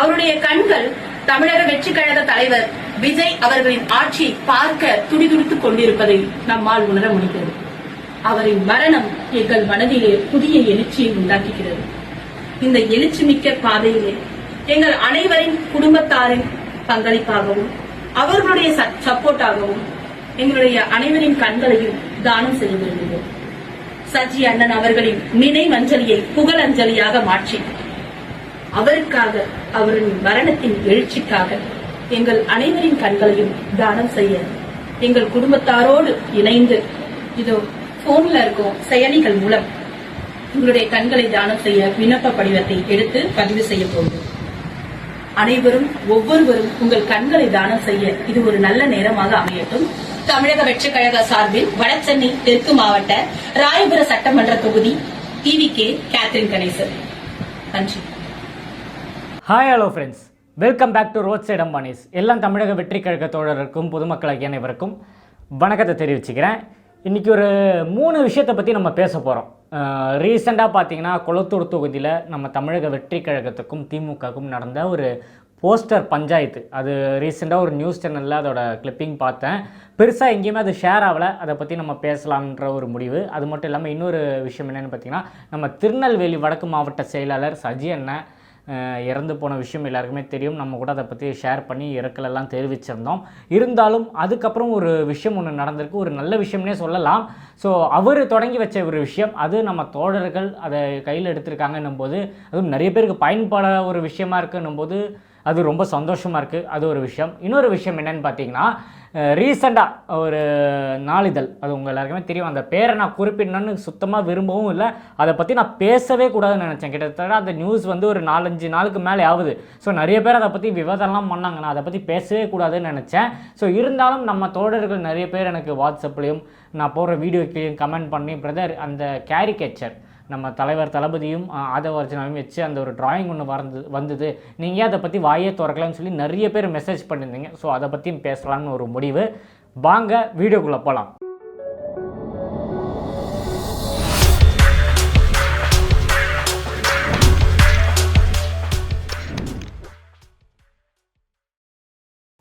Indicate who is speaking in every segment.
Speaker 1: அவருடைய கண்கள் தமிழக வெற்றி கழக தலைவர் விஜய் அவர்களின் ஆட்சி பார்க்க துடிதுடித்துக் கொண்டிருப்பதை நம்மால் உணர முடிகிறது. அவரின் மரணம் எங்கள் மனதிலே புதிய எழுச்சியை உண்டாக்குகிறது. இந்த எழுச்சிமிக்க பாதையிலே எங்கள் அனைவரின் குடும்பத்தாரின் பங்களிப்பாகவும் அவர்களுடைய சப்போர்ட்டாகவும் எங்களுடைய அனைவரின் கண்களையும் தானம் செய்ய விரும்புகிறோம். சஜி அண்ணன் அவர்களின் நினைவஞ்சலியை புகழஞ்சலியாக மாற்றி அவருக்காக அவரின் மரணத்தின் எழுச்சிக்காக எங்கள் அனைவரின் கண்களையும் தானம் செய்ய எங்கள் குடும்பத்தாரோடு இணைந்து இதோ போன்ல இருக்கும் செயலிகள் மூலம் உங்களுடைய கண்களை தானம் செய்ய விண்ணப்ப படிவத்தை எடுத்து பதிவு செய்ய போகிறோம். அனைவரும் ஒவ்வொருவரும் உங்கள் கண்களை தானம் செய்ய இது ஒரு நல்ல நேரமாக அமையட்டும். தமிழக வெற்றிக் கழக சார்பில் வடசென்னை தெற்கு மாவட்ட ராயபுர சட்டமன்ற தொகுதி டிவி கே கேத்ரின் கணேசன். நன்றி.
Speaker 2: Hi hello friends welcome back to roadside Ambanis எல்லாம் தமிழக வெற்றி கழக தோழருக்கும் பொதுமக்கள் அனைவருக்கும் வணக்கத்தை தெரிவிச்சுக்கிறேன். இன்றைக்கி ஒரு மூணு விஷயத்தை பற்றி நம்ம பேச போகிறோம் ரீசெண்டாக பார்த்தீங்கன்னா குளத்தூர் தொகுதியில் நம்ம தமிழக வெற்றி கழகத்துக்கும் திமுகவுக்கும் நடந்த ஒரு போஸ்டர் பஞ்சாயத்து. அது ரீசெண்டாக ஒரு நியூஸ் சேனலில் அதோட கிளிப்பிங் பார்த்தேன். பெருசாக எங்கேயுமே அது ஷேர் ஆகலை. அதை பற்றி நம்ம பேசலான்ற ஒரு முடிவு. அது மட்டும் இல்லாமல் இன்னொரு விஷயம் என்னென்னு பார்த்தீங்கன்னா நம்ம திருநெல்வேலி வடக்கு மாவட்ட செயலாளர் சஜி அண்ணன் இறந்து போன விஷயம் எல்லாருக்குமே தெரியும். நம்ம கூட அதை பற்றி ஷேர் பண்ணி இறக்கலெல்லாம் தெரிவிச்சிருந்தோம். இருந்தாலும் அதுக்கப்புறம் ஒரு விஷயம் ஒன்று நடந்திருக்கு. ஒரு நல்ல விஷயம்னே சொல்லலாம். ஸோ அவர் தொடங்கி வச்ச ஒரு விஷயம் அது நம்ம தோழர்கள் அதை கையில் எடுத்திருக்காங்கன்னும் போது அதுவும் நிறைய பேருக்கு பயன்பட ஒரு விஷயமா இருக்குன்னும் போது அது ரொம்ப சந்தோஷமாக இருக்குது அது ஒரு விஷயம். இன்னொரு விஷயம் என்னன்னு பார்த்தீங்கன்னா ரீசெண்டாக ஒரு நாளிதழ் அது உங்கள் எல்லாருக்குமே தெரியும். அந்த பேரை நான் குறிப்பிடணும்னு சுத்தமாக விரும்பவும் இல்லை. அதை பற்றி நான் பேசவே கூடாதுன்னு நினச்சேன். கிட்டத்தட்ட அந்த நியூஸ் வந்து ஒரு நாலஞ்சு நாளுக்கு மேலே ஆகுது. ஸோ நிறைய பேர் அதை பற்றி விவாதம்லாம் பண்ணாங்க நான் அதை பற்றி பேசவே கூடாதுன்னு நினச்சேன். ஸோ இருந்தாலும் நம்ம தோழர்கள் நிறைய பேர் எனக்கு வாட்ஸ்அப்லேயும் நான் போடுற வீடியோக்கையும் கமெண்ட் பண்ணி பிரதர் அந்த கேரிகேச்சர் நம்ம தலைவர் தளபதியும் அஹ், ஆதவ அர்ஜுனாவையும் வச்சு அந்த ஒரு டிராயிங் ஒன்று வரந்து வந்தது. நீங்கள் அதை பற்றி வாயே திறக்கலாம்னு சொல்லி நிறைய பேர் மெசேஜ் பண்ணியிருந்தீங்க. ஸோ அதை பற்றியும் பேசலாம்னு ஒரு முடிவு. வாங்க வீடியோக்குள்ளே போகலாம்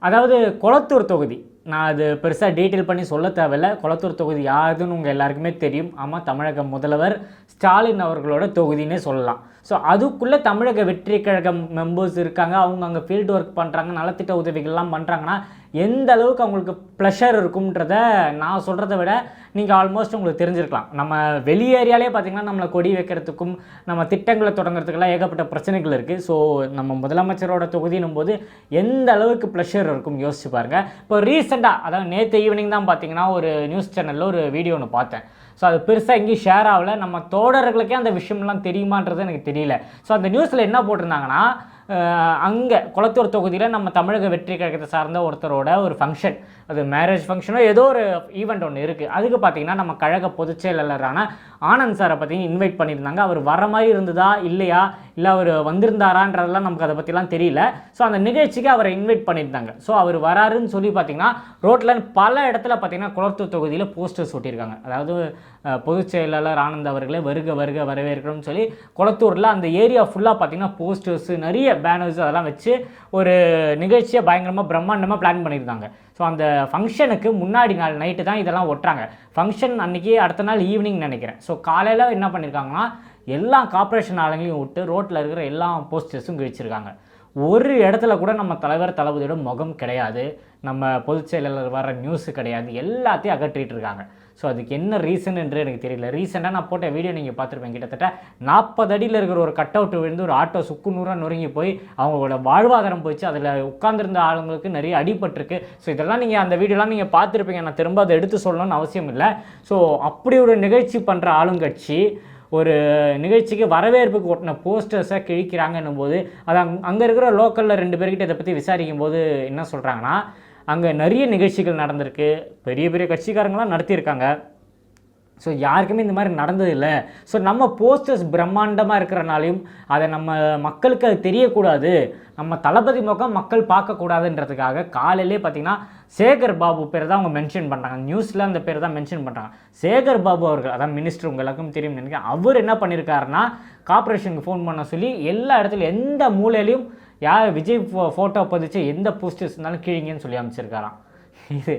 Speaker 2: அதாவது கொளத்தூர் தொகுதி. நான் அது பெருசாக டீட்டெயில் பண்ணி சொல்ல தேவையில்ல. குளத்தூர் தொகுதி யாருதுன்னு உங்கள் எல்லாருக்குமே தெரியும். ஆமாம் தமிழக முதல்வர் ஸ்டாலின் அவர்களோட தொகுதினே சொல்லலாம். ஸோ அதுக்குள்ளே தமிழக வெற்றி கழகம் மெம்பர்ஸ் இருக்காங்க. அவங்க அங்கே ஃபீல்டு ஒர்க் பண்ணுறாங்க நலத்திட்ட உதவிகள்லாம் பண்ணுறாங்கன்னா எந்த அளவுக்கு அவங்களுக்கு ப்ளஷர் இருக்கும்ன்றத நான் சொல்கிறத விட நீங்கள் ஆல்மோஸ்ட் உங்களுக்கு தெரிஞ்சிருக்கலாம். நம்ம வெளி ஏரியாலே பார்த்தீங்கன்னா நம்மளை கொடி வைக்கிறதுக்கும் நம்ம திட்டங்களை தொடங்குறதுக்கெல்லாம் ஏகப்பட்ட பிரச்சனைகள் இருக்குது ஸோ நம்ம முதலமைச்சரோட தொகுதினும் போது எந்த அளவுக்கு ப்ளஷர் இருக்கும் யோசிச்சு பாருங்கள் இப்போ ரீசெண்டாக அதாவது நேற்று ஈவினிங் தான் பார்த்தீங்கன்னா ஒரு நியூஸ் சேனலில் ஒரு வீடியோ ஒன்று பார்த்தேன். ஸோ அது பெருசாக எங்கேயும் ஷேர் ஆகல. நம்ம தோழர்களுக்கே அந்த விஷயம்லாம் தெரியுமான்றது எனக்கு தெரியல. ஸோ அந்த நியூஸில் என்ன போட்டிருந்தாங்கன்னா அங்கே குளத்தூர் தொகுதியில் நம்ம தமிழக வெற்றி கழகத்தை சார்ந்த ஒருத்தரோட ஒரு ஃபங்க்ஷன் அது மேரேஜ் ஃபங்க்ஷனோ ஏதோ ஒரு ஈவெண்ட் ஒன்று இருக்குது அதுக்கு பார்த்தீங்கன்னா நம்ம கழக பொதுச் செயலாளரான ஆனந்த் சாரை பற்றி இன்வைட் பண்ணியிருந்தாங்க. அவர் வர மாதிரி இருந்ததா இல்லையா? இல்லை அவர் வந்திருந்தாரான்றதெல்லாம் நமக்கு அதை பற்றிலாம் தெரியல. ஸோ அந்த நிகழ்ச்சிக்கு அவரை இன்வைட் பண்ணியிருந்தாங்க. ஸோ அவர் வராருன்னு சொல்லி பார்த்தீங்கன்னா ரோட்டில் பல இடத்துல பார்த்திங்கன்னா குளத்தூர் தொகுதியில் போஸ்டர்ஸ் ஒட்டியிருக்காங்க. அதாவது பொதுச் செயலாளர் ஆனந்த் அவர்களே வருக வருக வரவேற்கணும்னு சொல்லி குளத்தூரில் அந்த ஏரியா ஃபுல்லாக பார்த்திங்கன்னா போஸ்டர்ஸ் நிறைய பேனர்ஸ் அதெல்லாம் வச்சு ஒரு நிகழ்ச்சியை பயங்கரமாக பிரம்மாண்டமாக பிளான் பண்ணியிருந்தாங்க. ஸோ அந்த ஃபங்க்ஷனுக்கு முன்னாடி நாள் நைட்டு தான் இதெல்லாம் ஒட்டுறாங்க. ஃபங்க்ஷன் அன்றைக்கி அடுத்த நாள் ஈவினிங் நினைக்கிறேன். ஸோ காலையில் என்ன பண்ணியிருக்காங்கன்னா எல்லா கார்ப்பரேஷன் ஆளுங்களையும் விட்டு ரோட்டில் இருக்கிற எல்லா போஸ்டர்ஸும் கிழிச்சிருக்காங்க. ஒரு இடத்துல கூட நம்ம தலைவர் தளபதியோட முகம் கிடையாது. நம்ம பொதுச் செயலாளர் வர நியூஸு கிடையாது. எல்லாத்தையும் அகற்றிட்டு இருக்காங்க. ஸோ அதுக்கு என்ன ரீசன் என்று எனக்கு தெரியல. ரீசெண்டாக நான் போட்ட வீடியோ நீங்கள் பார்த்துருப்பேன் கிட்டத்தட்ட நாற்பது அடியில் இருக்கிற ஒரு கட் அவுட் விழுந்து ஒரு ஆட்டோ சுக்கு நூறாக நொறுங்கி போய் அவங்களோட வாழ்வாதாரம் போச்சு. அதில் உட்காந்துருந்த ஆளுங்களுக்கு நிறைய அடிபட்டிருக்கு. ஸோ இதெல்லாம் நீங்கள் அந்த வீடியோலாம் நீங்கள் பார்த்துருப்பீங்க. நான் திரும்ப அதை எடுத்து சொல்லணும்னு அவசியம் இல்லை. ஸோ அப்படி ஒரு நிகழ்ச்சி பண்ணுற ஆளுங்கட்சி ஒரு நிகழ்ச்சிக்கு வரவேற்புக்கு ஒட்டின போஸ்டர்ஸை கிழிக்கிறாங்கன்னும் போது அது அங் அங்கே இருக்கிற லோக்கலில் ரெண்டு பேர்கிட்ட இதை பற்றி விசாரிக்கும் போது என்ன சொல்கிறாங்கன்னா அங்கே நிறைய நிகழ்ச்சிகள் நடந்திருக்கு. பெரிய பெரிய கட்சிக்காரங்களாம் நடத்தியிருக்காங்க. ஸோ யாருக்குமே இந்த மாதிரி நடந்ததில்லை ஸோ நம்ம போஸ்டர்ஸ் பிரம்மாண்டமாக இருக்கிறனாலையும் அதை நம்ம மக்களுக்கு அது தெரியக்கூடாது. நம்ம தளபதி முகம் மக்கள் பார்க்கக்கூடாதுன்றதுக்காக காலையிலே பார்த்தீங்கன்னா சேகர் பாபு பேர் தான் அவங்க மென்ஷன் பண்ணுறாங்க நியூஸில் அந்த பேர் தான் மென்ஷன் பண்ணுறாங்க சேகர் பாபு அவர்கள் அதான் மினிஸ்டர் உங்களுக்கும் எல்லாருக்கும் தெரியும் நினைக்கிறேன் அவர் என்ன பண்ணியிருக்காருன்னா கார்பரேஷனுக்கு ஃபோன் பண்ண சொல்லி எல்லா இடத்துலையும் எந்த மூலையிலையும் யார் விஜய் ஃபோ ஃபோட்டோ பதிச்சு எந்த போஸ்டர்ஸ் இருந்தாலும் கீழிங்கன்னு சொல்லி அமைச்சிருக்காராம். இது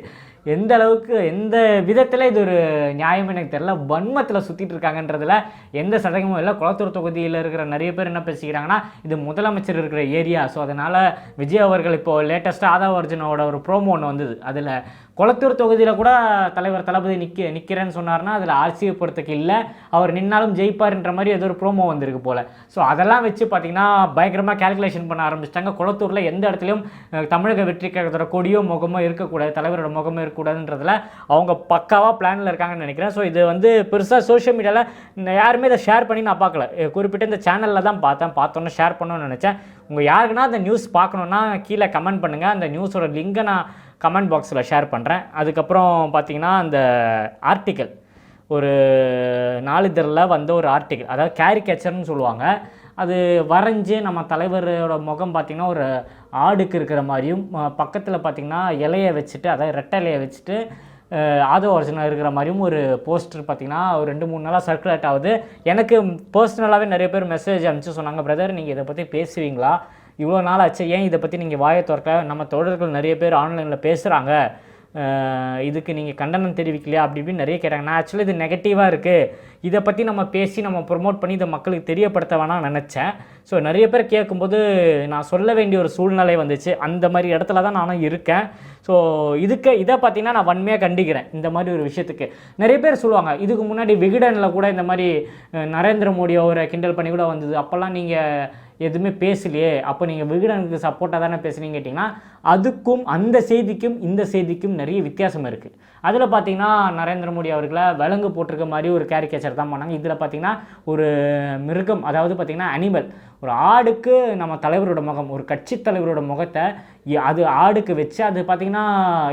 Speaker 2: எந்த அளவுக்கு எந்த விதத்தில் இது ஒரு நியாயம் எனக்கு தெரில வன்மத்தில் சுற்றிட்டு இருக்காங்கன்றதுல எந்த சதகமும் இல்லை. குளத்தூர் தொகுதியில் இருக்கிற நிறைய பேர் என்ன பேசிக்கிறாங்கன்னா இது முதலமைச்சர் இருக்கிற ஏரியா. ஸோ அதனால் விஜய் அவர்கள் இப்போது லேட்டஸ்ட்டாக ஆதா அர்ஜுனோட ஒரு ப்ரோமோ ஒன்று வந்தது. அதில் குளத்தூர் தொகுதியில் கூட தலைவர் தளபதி நிற்க நிற்கிறேன்னு சொன்னார்னா அதில் ஆட்சியப்படுறதுக்கு இல்லை. அவர் நின்னாலும் ஜெயிப்பார்ன்ற மாதிரி ஏதோ ஒரு ப்ரோமோ வந்திருக்கு போல். ஸோ அதெல்லாம் வச்சு பார்த்தீங்கன்னா பயங்கரமாக கேல்குலேஷன் பண்ண ஆரம்பிச்சிட்டாங்க. குளத்தூரில் எந்த இடத்துலையும் தமிழக வெற்றி கழகத்தோட கொடியோ முகமோ இருக்கக்கூடாது தலைவரோட முகமோ இருக்கக்கூடாதுன்றதுல அவங்க பக்காவாக பிளானில் இருக்காங்கன்னு நினைக்கிறேன். ஸோ இது வந்து பெருசாக சோஷியல் மீடியாவில் யாருமே இதை ஷேர் பண்ணி நான் பார்க்கல. குறிப்பிட்ட இந்த சேனலில் தான் பார்த்தேன். பார்த்தோன்னே ஷேர் பண்ணணும்னு நினச்சேன். உங்கள் யாருக்குன்னா அந்த நியூஸ் பார்க்கணுன்னா கீழே கமெண்ட் பண்ணுங்கள் அந்த நியூஸோட லிங்கை நான் கமெண்ட் பாக்ஸில் ஷேர் பண்ணுறேன். அதுக்கப்புறம் பார்த்தீங்கன்னா அந்த ஆர்டிக்கல் ஒரு நாளிதழில் வந்த ஒரு ஆர்டிக்கல் அதாவது கேரிகேச்சர்னு சொல்லுவாங்க. அது வரைஞ்சி நம்ம தலைவரோட முகம் பார்த்திங்கன்னா ஒரு ஆடுக்கு இருக்கிற மாதிரியும் பக்கத்தில் பார்த்திங்கன்னா இலையை வச்சுட்டு அதாவது ரெட்டை இலையை வச்சுட்டு ஆதோ ஒரிஜினல் இருக்கிற மாதிரியும் ஒரு போஸ்டர் பார்த்திங்கன்னா ஒரு ரெண்டு மூணு நாளாக சர்க்குலேட் ஆகுது. எனக்கு பர்சனலாகவே நிறைய பேர் மெசேஜ் அனுப்பிச்சு சொன்னாங்க பிரதர் நீங்கள் இதை பற்றி பேசுவீங்களா? இவ்வளோ நாள் ஆச்சு ஏன் இதை பற்றி நீங்கள் வாயை திறக்க நம்ம தோழர்கள் நிறைய பேர் ஆன்லைனில் பேசுகிறாங்க இதுக்கு நீங்கள் கண்டனம் தெரிவிக்கலையா? அப்படி இப்படின்னு நிறைய கேட்டாங்க. நான் ஆக்சுவலி இது நெகட்டிவாக இருக்குது இதை பற்றி நம்ம பேசி நம்ம ப்ரொமோட் பண்ணி இதை மக்களுக்கு தெரியப்படுத்த வேணாம் நினச்சேன். ஸோ நிறைய பேர் கேட்கும்போது நான் சொல்ல வேண்டிய ஒரு சூழ்நிலை வந்துச்சு. அந்த மாதிரி இடத்துல தான் நானும் இருக்கேன். ஸோ இதுக்கு இதை பார்த்தீங்கன்னா நான் வன்மையாக கண்டிக்கிறேன். இந்த மாதிரி ஒரு விஷயத்துக்கு. நிறைய பேர் சொல்லுவாங்க இதுக்கு முன்னாடி விகடனில் கூட இந்த மாதிரி நரேந்திர மோடி அவரை கிண்டல் பண்ணி கூட வந்தது. அப்போல்லாம் நீங்கள் எதுவுமே பேசலையே. அப்போ நீங்கள் விகடனுக்கு சப்போர்ட்டாக தானே பேசுகிறீங்க கேட்டிங்கன்னா அதுக்கும் அந்த செய்திக்கும் இந்த செய்திக்கும் நிறைய வித்தியாசம் இருக்குது அதில் பார்த்தீங்கன்னா நரேந்திர மோடி அவர்களை விலங்கு போட்டிருக்க மாதிரி ஒரு கேரிகேச்சர் தான் பண்ணாங்க. இதில் பார்த்தீங்கன்னா ஒரு மிருகம் அதாவது பார்த்தீங்கன்னா அனிமல் ஒரு ஆடுக்கு நம்ம தலைவரோட முகம் ஒரு கட்சி தலைவரோட முகத்தை அது ஆடுக்கு வச்சு அது பார்த்தீங்கன்னா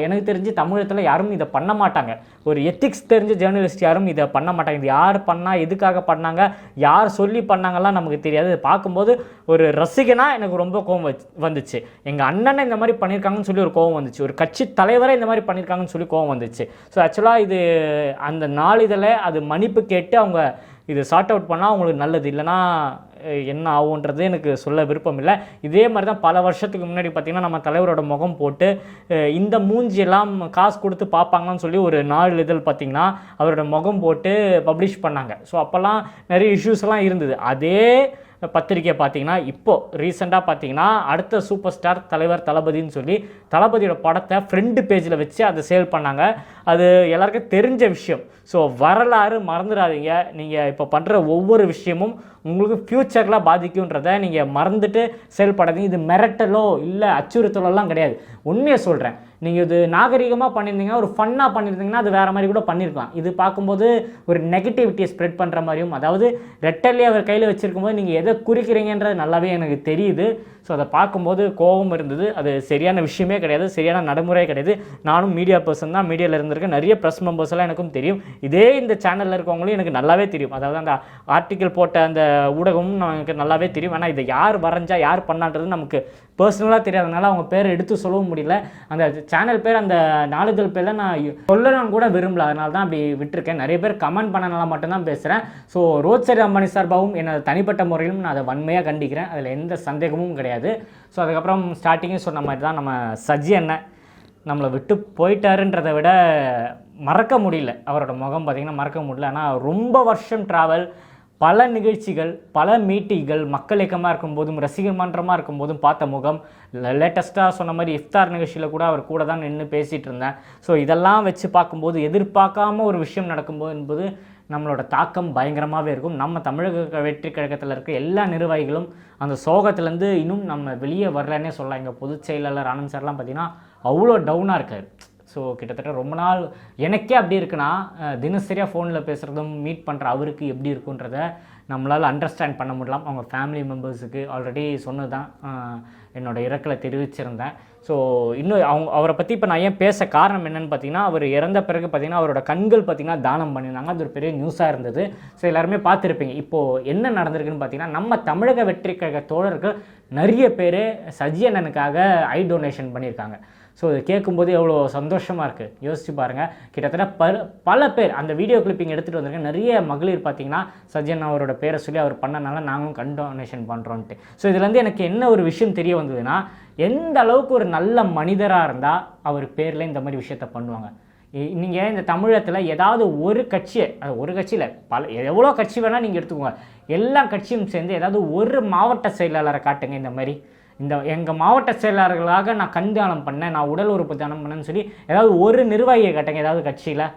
Speaker 2: எனக்கு தெரிஞ்சு தமிழகத்தில் யாரும் இதை பண்ண மாட்டாங்க. ஒரு எத்திக்ஸ் தெரிஞ்ச ஜேர்னலிஸ்ட் யாரும் இதை பண்ண மாட்டாங்க. இது யார் பண்ணால் எதுக்காக பண்ணாங்க யார் சொல்லி பண்ணாங்கலாம் நமக்கு தெரியாது. இதை பார்க்கும்போது ஒரு ரசிகனாக எனக்கு ரொம்ப கோவம் வச்சு வந்துச்சு. எங்கள் அண்ணனை இந்த மாதிரி பண்ணியிருக்காங்கன்னு சொல்லி ஒரு கோவம் வந்துச்சு. ஒரு கட்சி தலைவரை இந்த மாதிரி பண்ணியிருக்காங்கன்னு சொல்லி கோவம் வந்துச்சு. ஸோ ஆக்சுவலாக இது அந்த நாளிதழை அது மன்னிப்பு கேட்டு அவங்க இது சார்ட் அவுட் பண்ணால் அவங்களுக்கு நல்லது. இல்லைன்னா என்ன ஆகுன்றது எனக்கு சொல்ல விருப்பம் இல்லை. இதே மாதிரி தான் பல வருஷத்துக்கு முன்னாடி பார்த்திங்கன்னா நம்ம தலைவரோட முகம் போட்டு இந்த மூஞ்சியெல்லாம் காசு கொடுத்து பார்ப்பாங்கன்னு சொல்லி ஒரு நாளிதழ் பார்த்திங்கன்னா அவரோட முகம் போட்டு பப்ளிஷ் பண்ணாங்க. ஸோ அப்போல்லாம் நிறைய இஷ்யூஸ் எல்லாம் இருந்தது. அதே பத்திரிகையை பார்த்தீங்கன்னா இப்போது ரீசெண்டாக பார்த்தீங்கன்னா அடுத்த சூப்பர் ஸ்டார் தலைவர் தளபதின்னு சொல்லி தளபதியோட படத்தை ஃப்ரெண்டு பேஜில் வச்சு அதை சேல் பண்ணாங்க. அது எல்லாருக்கும் தெரிஞ்ச விஷயம். ஸோ வரலாறு மறந்துடாதீங்க. நீங்கள் இப்போ பண்ணுற ஒவ்வொரு விஷயமும் உங்களுக்கு ஃப்யூச்சரில் பாதிக்குன்றதை நீங்கள் மறந்துட்டு செயல்படாதீங்க இது மிரட்டலோ இல்லை அச்சுறுத்தலோலாம் கிடையாது. உண்மையை சொல்கிறேன் நீங்கள் இது நாகரிகமாக பண்ணியிருந்தீங்கன்னா ஒரு ஃபன்னாக பண்ணியிருந்தீங்கன்னா அது வேறு மாதிரி கூட பண்ணியிருக்கலாம். இது பார்க்கும்போது ஒரு நெகட்டிவிட்டியை ஸ்ப்ரெட் பண்ணுற மாதிரியும் அதாவது ரெட்டர்லி அவர் கையில் வச்சுருக்கும்போது நீங்கள் எதை குறிக்கிறீங்கன்றது நல்லாவே எனக்கு தெரியுது. ஸோ அதை பார்க்கும்போது கோபம் இருந்தது. அது சரியான விஷயமே கிடையாது. சரியான நடைமுறையே கிடையாது. நானும் மீடியா பர்சன் தான். மீடியாவில் இருந்திருக்கேன். நிறைய ப்ரெஸ் மெம்பர்ஸ் எல்லாம் எனக்கும் தெரியும். இதே இந்த சேனலில் இருக்கவங்களும் எனக்கு நல்லாவே தெரியும். அதாவது அந்த ஆர்டிக்கல் போட்ட அந்த ஊடகமும் எனக்கு நல்லாவே தெரியும். ஆனால் இதை யார் வரைஞ்சா யார் பண்ணான்றது நமக்கு பர்சனலாக தெரியாதனால அவங்க பேரை எடுத்து சொல்லவும் முடியல. அந்த சேனல் பேர் அந்த நாளிதழ் பேரில் நான் சொல்லணும்னு கூட விரும்பல. அதனால தான் அப்படி விட்டுருக்கேன். நிறைய பேர் கமெண்ட் பண்ணனால மட்டும்தான் பேசுகிறேன் ஸோ ரோத் சரி அம்பானி சார்பாகவும் என்னோட தனிப்பட்ட முறையிலும் நான் அதை வன்மையாக கண்டிக்கிறேன். அதில் எந்த சந்தேகமும் கிடையாது. ஸோ அதுக்கப்புறம் ஸ்டார்டிங்கே சொன்ன மாதிரி தான் நம்ம சஜி அண்ணன் நம்மளை விட்டு போயிட்டாருன்றதை விட மறக்க முடியல. அவரோட முகம் பார்த்திங்கன்னா மறக்க முடியல. ஆனால் ரொம்ப வருஷம் ட்ராவல் பல நிகழ்ச்சிகள் பல மீட்டிங்கள் மக்கள் இயக்கமாக இருக்கும்போதும் ரசிகர் மன்றமாக இருக்கும்போதும் பார்த்த முகம் லேட்டஸ்ட்டாக சொன்ன மாதிரி இஃப்தார் நிகழ்ச்சியில் கூட அவர் கூட தான் நின்று பேசிகிட்டு இருந்தேன். ஸோ இதெல்லாம் வச்சு பார்க்கும்போது எதிர்பார்க்காம ஒரு விஷயம் நடக்கும்போது என்பது நம்மளோட தாக்கம் பயங்கரமாகவே இருக்கும். நம்ம தமிழக வெற்றி கழகத்தில் இருக்க எல்லா நிர்வாகிகளும் அந்த சோகத்துலேருந்து இன்னும் நம்ம வெளியே வரலன்னே சொல்லலாம். எங்கள் பொதுச் செயலாளர் ஆனந்த் சார்லாம் பார்த்திங்கன்னா அவ்வளோ டவுனாக இருக்கார். ஸோ கிட்டத்தட்ட ரொம்ப நாள் எனக்கே அப்படி இருக்குன்னா தினசரியாக ஃபோனில் பேசுகிறதும் மீட் பண்ணுற அவருக்கு எப்படி இருக்குன்றத நம்மளால் அண்டர்ஸ்டாண்ட் பண்ண முடியலாம். அவங்க ஃபேமிலி மெம்பர்ஸுக்கு ஆல்ரெடி சொன்னது தான் என்னோட இறக்கலை தெரிவிச்சிருந்தேன். ஸோ இன்னும் அவங்க அவரை பற்றி இப்போ நான் ஏன் பேச காரணம் என்னன்னு பார்த்தீங்கன்னா அவர் இறந்த பிறகு பார்த்தீங்கன்னா அவரோட கண்கள் பார்த்தீங்கன்னா தானம் பண்ணியிருந்தாங்க. அது ஒரு பெரிய நியூஸாக இருந்தது. ஸோ எல்லாருமே பார்த்துருப்பீங்க. இப்போது என்ன நடந்திருக்குன்னு பார்த்தீங்கன்னா நம்ம தமிழக வெற்றி கழக தோழர்கள் நிறைய பேர் சஜி அண்ணனுக்காக ஐ டொனேஷன் பண்ணியிருக்காங்க. ஸோ இதை கேட்கும்போது எவ்வளோ சந்தோஷமாக இருக்குது யோசிச்சு பாருங்கள் கிட்டத்தட்ட பல பல பேர் அந்த வீடியோ கிளிப்பிங் எடுத்துகிட்டு வந்திருக்கேன். நிறைய மகளிர் பார்த்தீங்கன்னா சஜன் அவரோட பேரை சொல்லி அவர் பண்ணனால நாங்களும் கண்டோனேஷன் பண்ணுறோன்ட்டு ஸோ இதுலேருந்து எனக்கு என்ன ஒரு விஷயம் தெரிய வந்ததுன்னா எந்த அளவுக்கு ஒரு நல்ல மனிதராக இருந்தால் அவர் பேரில் இந்த மாதிரி விஷயத்த பண்ணுவாங்க. நீங்கள் இந்த தமிழகத்தில் ஏதாவது ஒரு கட்சியை அது ஒரு கட்சியில் பல எவ்வளோ கட்சி வேணால் நீங்கள் எடுத்துக்கோங்க. எல்லா கட்சியும் சேர்ந்து ஏதாவது ஒரு மாவட்ட செயலாளரை காட்டுங்க இந்த மாதிரி. இந்த எங்கள் மாவட்ட செயலாளர்களாக நான் கண் தானம் பண்ணேன் நான் உடல் உறுப்பு தானம் பண்ணேன்னு சொல்லி ஏதாவது ஒரு நிர்வாகியை கட்டங்க ஏதாவது கட்சியில்.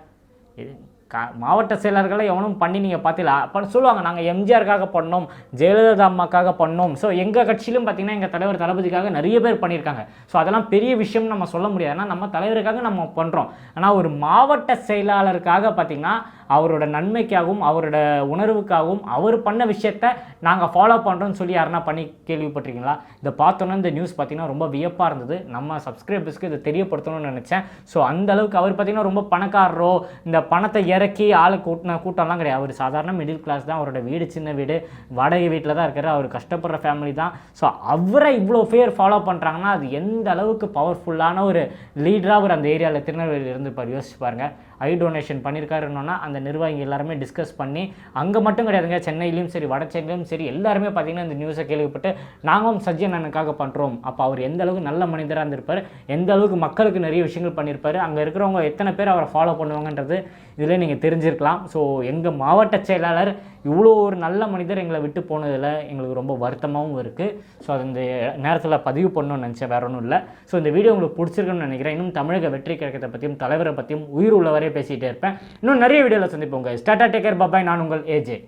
Speaker 2: இது கா மாவட்ட செயலர்களை எவனும் பண்ணி நீங்கள் பார்த்தீங்களா? அப்போ சொல்லுவாங்க நாங்கள் எம்ஜிஆருக்காக பண்ணோம் ஜெயலலிதா அம்மாக்காக பண்ணோம். ஸோ எங்கள் கட்சியிலும் பார்த்தீங்கன்னா எங்கள் தலைவர் தளபதிக்காக நிறைய பேர் பண்ணியிருக்காங்க. ஸோ அதெல்லாம் பெரிய விஷயம் நம்ம சொல்ல முடியாது. ஏன்னா நம்ம தலைவருக்காக நம்ம பண்ணுறோம் ஆனால் ஒரு மாவட்ட செயலாளருக்காக பார்த்தீங்கன்னா அவரோட நன்மைக்காகவும் அவரோட உணர்வுக்காகவும் அவர் பண்ண விஷயத்த நாங்கள் ஃபாலோ பண்ணுறோன்னு சொல்லி யாருன்னா பண்ணி கேள்விப்பட்டிருக்கீங்களா? இதை பார்த்தோன்னா இந்த நியூஸ் பார்த்தீங்கன்னா ரொம்ப வியப்பாக இருந்தது. நம்ம சப்ஸ்கிரைபர்ஸ்க்கு இதை தெரியப்படுத்தணும்னு நினச்சேன். ஸோ அந்த அளவுக்கு அவர் பார்த்தீங்கன்னா ரொம்ப பணக்காரரோ இந்த பணத்தை இறக்கி ஆளை கூட்டின கூட்டம்லாம் கிடையாது. அவர் சாதாரண மிடில் கிளாஸ் தான். அவரோட வீடு சின்ன வீடு வாடகை வீட்டில் தான் இருக்கார். அவர் கஷ்டப்படுற ஃபேமிலி தான். ஸோ அவரை இவ்வளோ பேர் ஃபாலோ பண்ணுறாங்கன்னா அது எந்த அளவுக்கு பவர்ஃபுல்லான ஒரு லீடராக அவர் அந்த ஏரியாவில் திருநெல்வேலியில் இருந்துப்பார் யோசிச்சு பாருங்கள் ஐ டொனேஷன் பண்ணியிருக்காருன்னா அந்த நிர்வாகி எல்லாருமே டிஸ்கஸ் பண்ணி அங்கே மட்டும் கிடையாதுங்க சென்னையிலையும் சரி வட சென்னையிலும் சரி எல்லாருமே பார்த்தீங்கன்னா இந்த நியூஸை கேள்விப்பட்டு நாங்களும் சஜ்ஜன் அண்ணனுக்காக பண்ணுறோம் அப்போ அவர் எந்த அளவுக்கு நல்ல மனிதராக இருந்திருப்பார் எந்த அளவுக்கு மக்களுக்கு நிறைய விஷயங்கள் பண்ணியிருப்பார் அங்கே இருக்கிறவங்க எத்தனை பேர் அவரை ஃபாலோ பண்ணுவாங்கன்றது இதில் நீங்கள் தெரிஞ்சிருக்கலாம். ஸோ எங்கள் மாவட்ட செயலாளர் இவ்வளோ ஒரு நல்ல மனிதர் எங்களை விட்டு போனதில் எங்களுக்கு ரொம்ப வருத்தமாகவும் இருக்குது ஸோ அது இந்த நேரத்தில் பதிவு பண்ணணும்னு நினச்சேன் வேற ஒன்றும் இல்லை. ஸோ இந்த வீடியோ உங்களுக்கு பிடிச்சிருக்குன்னு நினைக்கிறேன். இன்னும் தமிழக வெற்றி கழகத்தை பற்றியும் தலைவரை பற்றியும் உயிர் உள்ளவரே பேசிகிட்டே இருப்பேன். இன்னும் நிறைய வீடியோவில் சந்திப்போங்க ஸ்டாட்டா டேக்கர் பாபாய் நான் உங்கள் ஏஜே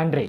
Speaker 2: நன்றி.